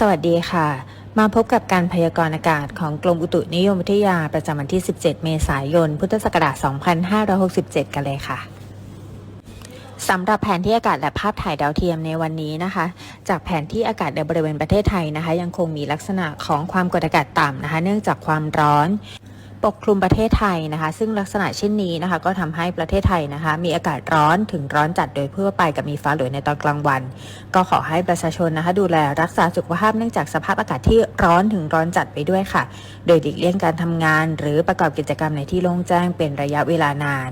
สวัสดีค่ะ มาพบกับการพยากรณ์อากาศของกรมอุตุนิยมวิทยาประจำวันที่ 17 เมษายน พุทธศักราช 2567 กันเลยค่ะสำหรับแผนที่อากาศและภาพถ่ายดาวเทียมในวันนี้นะคะ จากแผนที่อากาศในบริเวณประเทศไทยนะคะ ยังคงมีลักษณะของความกดอากาศต่ำนะคะ เนื่องจากความร้อน ปกคลุมประเทศไทยนะคะ ซึ่งลักษณะเช่นนี้นะคะ ก็ทำให้ประเทศไทยนะคะ มีอากาศร้อนถึงร้อนจัดโดยทั่วไปกับมีฟ้าหลวในตอนกลางวัน ก็ขอให้ประชาชนนะคะ ดูแลรักษาสุขภาพเนื่องจากสภาพอากาศที่ร้อนถึงร้อนจัดไปด้วยค่ะ โดยหลีกเลี่ยงการทำงาน หรือประกอบกิจกรรมในที่โล่งแจ้งเป็นระยะเวลานาน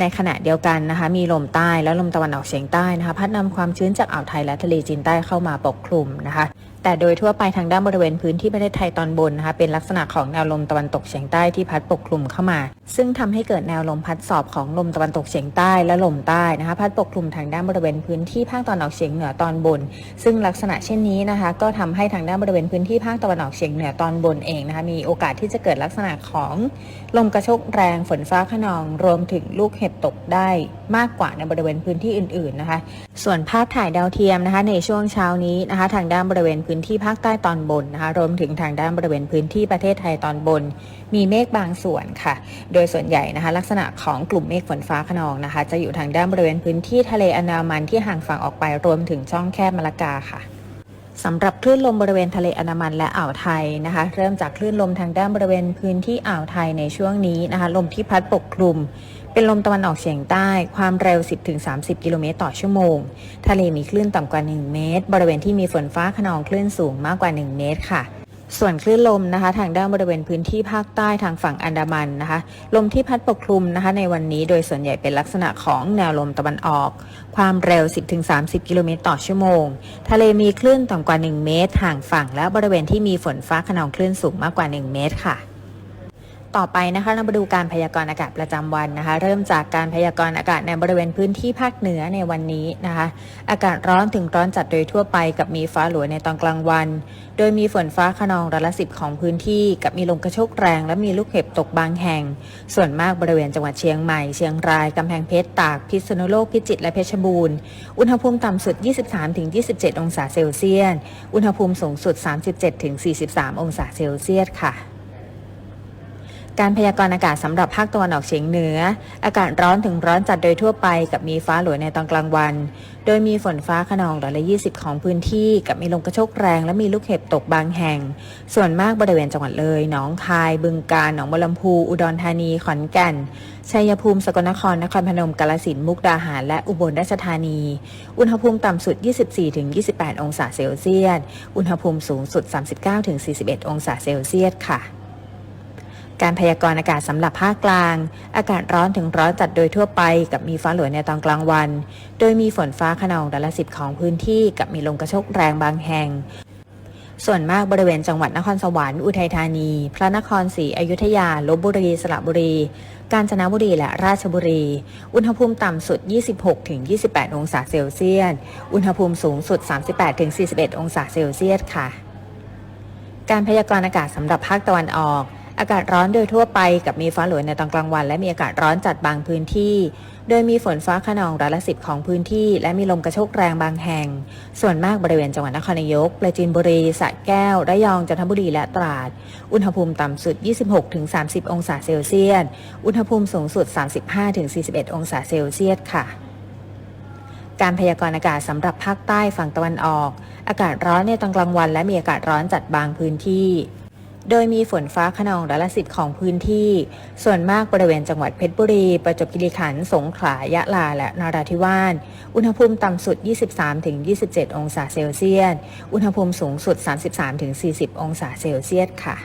ในขณะเดียวกันนะคะ มีลมใต้และลมตะวันออกเฉียงใต้นะคะ พัดนำความชื้นจากอ่าวไทยและทะเลจีนใต้เข้ามาปกคลุมนะคะ แต่โดยทั่วไปทางด้านบริเวณพื้นที่ประเทศไทยตอนบนนะคะเป็นลักษณะของแนวลมตะวันตกเฉียงใต้ที่พัดปกคลุมเข้ามา ซึ่งทำให้เกิดแนวลมพัดสอบของลมตะวันตกเฉียงใต้และลมใต้นะคะพัดปกคลุมทางด้านบริเวณพื้นที่ภาคตะวันออกเฉียงเหนือตอนบน ซึ่งลักษณะเช่นนี้นะคะ ก็ทำให้ทางด้านบริเวณพื้นที่ภาคตะวันออกเฉียงเหนือตอนบนเองนะคะมีโอกาสที่จะเกิดลักษณะของลมกระโชกแรงฝนฟ้าขนอง รวมถึงลูกเห็บตกได้มากกว่าในบริเวณพื้นที่อื่น ๆนะคะ ส่วนภาพถ่ายดาวเทียมนะคะ ในช่วงเช้านี้นะคะ ทางด้านบริเวณพื้นที่ภาคใต้ตอนบนนะคะรวมถึงทางด้านบริเวณพื้นที่ประเทศไทยตอนบน มีเมฆบางส่วนค่ะ โดยส่วนใหญ่นะคะ ลักษณะของกลุ่มเมฆฝนฟ้าขนองนะคะ จะอยู่ทางด้านบริเวณพื้นที่ทะเลอันดามันที่ห่างฝั่งออกไปรวมถึงช่องแคบมะละกาค่ะสำหรับคลื่นลมบริเวณทะเลอันดามันและอ่าวไทยนะคะ เริ่มจากคลื่นลมทางด้านบริเวณพื้นที่อ่าวไทยในช่วงนี้นะคะ ลมที่พัดปกคลุม เป็นลมตะวันออกเฉียงใต้ ความเร็ว 10-30 กิโลเมตรต่อชั่วโมง ทะเลมีคลื่นต่ำกว่า 1 เมตร บริเวณที่มีฝนฟ้าขนองคลื่นสูงมากกว่า 1 เมตรค่ะส่วนคลื่นลมนะคะ ทางด้านบริเวณพื้นที่ภาคใต้ทางฝั่งอันดามันนะคะ ลมที่พัดปกคลุมนะคะ ในวันนี้โดยส่วนใหญ่เป็นลักษณะของแนวลมตะวันออก ความเร็ว 10-30 กิโลเมตรต่อชั่วโมง ทะเลมีคลื่นต่ำกว่า 1 เมตรห่างฝั่งและบริเวณที่มีฝนฟ้าขนองคลื่นสูงมากกว่า 1 เมตรค่ะ ต่อไปนะคะเรามาดูการพยากรณ์อากาศประจำวันนะคะ เริ่มจากการพยากรณ์อากาศในบริเวณพื้นที่ภาคเหนือในวันนี้นะคะ อากาศร้อนถึงร้อนจัดโดยทั่วไปกับมีฟ้าหลัวในตอนกลางวัน โดยมีฝนฟ้าขนองร้อยละสิบของพื้นที่ กับมีลมกระโชกแรง และมีลูกเห็บตกบางแห่ง ส่วนมากบริเวณจังหวัดเชียงใหม่เชียงรายกำแพงเพชรตากพิษณุโลกพิจิตรและเพชรบูรณ์อุณหภูมิต่ำสุด 23-27 องศาเซลเซียสอุณหภูมิสูงสุด 37-43 องศาเซลเซียสค่ะ การพยากรณ์อากาศสำหรับภาคตะวันออกเฉียงเหนือ อากาศร้อนถึงร้อนจัดโดยทั่วไปกับมีฟ้าหลวในตอนกลางวัน โดยมีฝนฟ้าขนองร้อยละ20ของพื้นที่ กับมีลมกระโชกแรงและมีลูกเห็บตกบางแห่ง ส่วนมากบริเวณจังหวัดเลย หนองคาย บึงกาฬหนองบัวลำพู อุดรธานี ขอนแก่น ชัยภูมิ สกลนคร นครพนม กาฬสินธุ์ มุกดาหาร และอุบลราชธานี อุณหภูมิต่ำสุด 24-28 องศาเซลเซียส อุณหภูมิสูงสุด 39-41 องศาเซลเซียสค่ะ การพยากรณ์อากาศสำหรับภาคกลาง อากาศร้อนถึงร้อนจัดโดยทั่วไป กับมีฟ้าหลวในตอนกลางวัน โดยมีฝนฟ้าขนองร้อยละสิบของพื้นที่ กับมีลมกระโชกแรงบางแห่ง ส่วนมากบริเวณจังหวัดนครสวรรค์อุทัยธานี พระนครศรีอยุธยาลบบุรี สระบุรี กาญจนบุรีและราชบุรี อุณหภูมิต่ำสุด 26-28 องศาเซลเซียส อุณหภูมิสูงสุด 38-41 องศาเซลเซียสค่ะ การพยากรณ์อากาศสำหรับภาคตะวันออก อากาศร้อนโดยทั่วไปกับมีฟ้าหลวในตอนกลางวัน และมีอากาศร้อนจัดบางพื้นที่ โดยมีฝนฟ้าขนองร้อยละสิบของพื้นที่ และมีลมกระโชกแรงบางแห่ง ส่วนมากบริเวณจังหวัดนครนายกปราจีนบุรีสระแก้ว ระยองจันทบุรีและตราด อุณหภูมิต่ำสุด 26-30 องศาเซลเซียส อุณหภูมิสูงสุด 35-41 องศาเซลเซียสค่ะการพยากรณ์อากาศสำหรับภาคใต้ฝั่งตะวันออก อากาศร้อนในตอนกลางวัน และมีอากาศร้อนจัดบางพื้นที่ โดยมีฝนฟ้าขนองร้อยละสิบของพื้นที่ ส่วนมากบริเวณจังหวัดเพชรบุรี ประจวบคีรีขันธ์ สงขลา ยะลา และนราธิวาส อุณหภูมิต่ำสุด 23-27 องศาเซลเซียส อุณหภูมิสูงสุด 33-40 องศาเซลเซียสค่ะ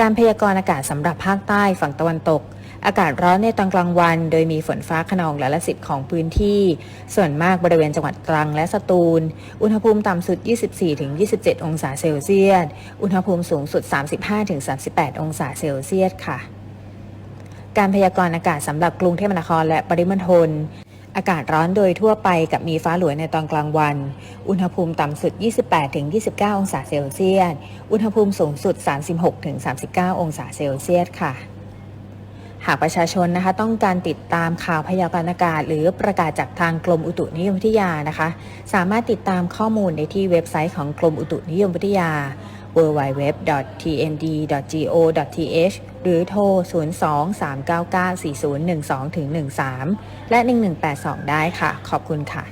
การพยากรณ์อากาศสำหรับภาคใต้ฝั่งตะวันตก อากาศร้อนในตอนกลางวัน โดยมีฝนฟ้าขนองร้อยละสิบของพื้นที่ ส่วนมากบริเวณจังหวัดตรังและสตูล อุณหภูมิต่ำสุด 24-27 องศาเซลเซียส อุณหภูมิสูงสุด 35-38 องศาเซลเซียสค่ะ การพยากรณ์อากาศสำหรับกรุงเทพมหานครและปริมณฑลอากาศร้อนโดยทั่วไปกับมีฟ้าหลวในตอนกลางวัน อุณหภูมิต่ำสุด 28-29 องศาเซลเซียส อุณหภูมิสูงสุด 36-39 องศาเซลเซียสค่ะากประชาชนนะคะ ต้องการติดตามข่าวพยากรณ์อากาศ หรือประกาศจากทางกรมอุตุนิยมวิทยานะคะ สามารถติดตามข้อมูลได้ที่เว็บไซต์ของกรมอุตุนิยมวิทยา www.tmd.go.th หรือโทร 02-399-4012-13 และ 1182 ได้ค่ะ ขอบคุณค่ะ